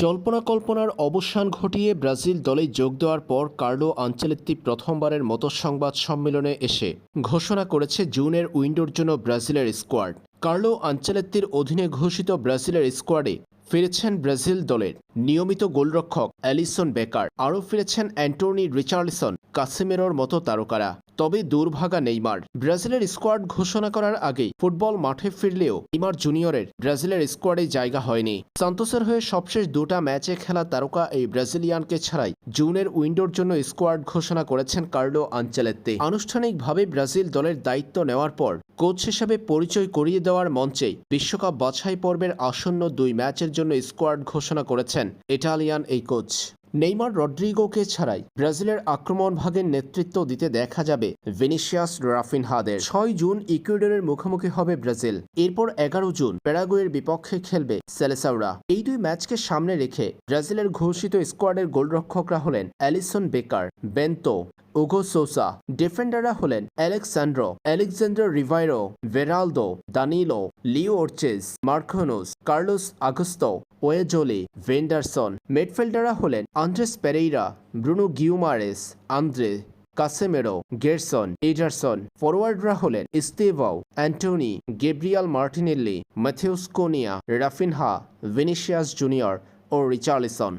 জল্পনা কল্পনার অবসান ঘটিয়ে ব্রাজিল দলে যোগ দেওয়ার পর কার্লো আঞ্চেলেত্তি প্রথমবারের মতো সংবাদ সম্মেলনে এসে ঘোষণা করেছে জুনের উইন্ডোর জন্য ব্রাজিলের স্কোয়াড। কার্লো আঞ্চেলেত্তির অধীনে ঘোষিত ব্রাজিলের স্কোয়াডে ফিরেছেন ব্রাজিল দলের নিয়মিত গোলরক্ষক অ্যালিসন বেকার। আরও ফিরেছেন অ্যান্টনি রিচার্ডসন কাসিমেরোর মতো তারকারা। তবে দুর্ভাগা নেইমার। ব্রাজিলের স্কোয়াড ঘোষণা করার আগেই ফুটবল মাঠে ফিরলেও নেইমার জুনিয়রের ব্রাজিলের স্কোয়াডে জায়গা হয়নি। সান্তোসের হয়ে সবশেষ দুটা ম্যাচে খেলা তারকা এই ব্রাজিলিয়ানকে ছাড়াই জুনের উইন্ডোর জন্য স্কোয়াড ঘোষণা করেছেন কার্লো আঞ্চেলেত্তে। আনুষ্ঠানিকভাবে ব্রাজিল দলের দায়িত্ব নেওয়ার পর কোচ হিসেবে পরিচয় করিয়ে দেওয়ার মঞ্চে বিশ্বকাপ বাছাই পর্বের আসন্ন দুই ম্যাচের জন্য স্কোয়াড ঘোষণা করেছেন ইটালিয়ান এই কোচ। নেইমার রড্রিগোকে ছাড়াই ব্রাজিলের আক্রমণ ভাগের নেতৃত্ব দিতে দেখা যাবে ভিনিসিয়াস রাফিনহাদের। ছয় জুন ইকুয়েডরের মুখোমুখি হবে ব্রাজিল। এরপর এগারো জুন প্যারাগুয়ের বিপক্ষে খেলবে সেলেসাউরা। এই দুই ম্যাচকে সামনে রেখে ব্রাজিলের ঘোষিত স্কোয়াডের গোলরক্ষকরা হলেন Alisson Becker, bento Hugo Sousa, ডিফেন্ডাররা হলেন Alexsandro Alexander রিভাইরো, Veraldo, Danilo, Leo Ortiz Marquinhos, Carlos Augusto, Wesley, Vanderson. মিডফিল্ডাররা হলেন Andreas Pereira, Bruno Guimaraes, Andre Casemiro, Gerson Ederson ফরওয়ার্ডরা হলেন Estevao, Antony, Gabriel Martinelli Matheus Cunha, Raphinha Vinicius Junior ও Richarlison.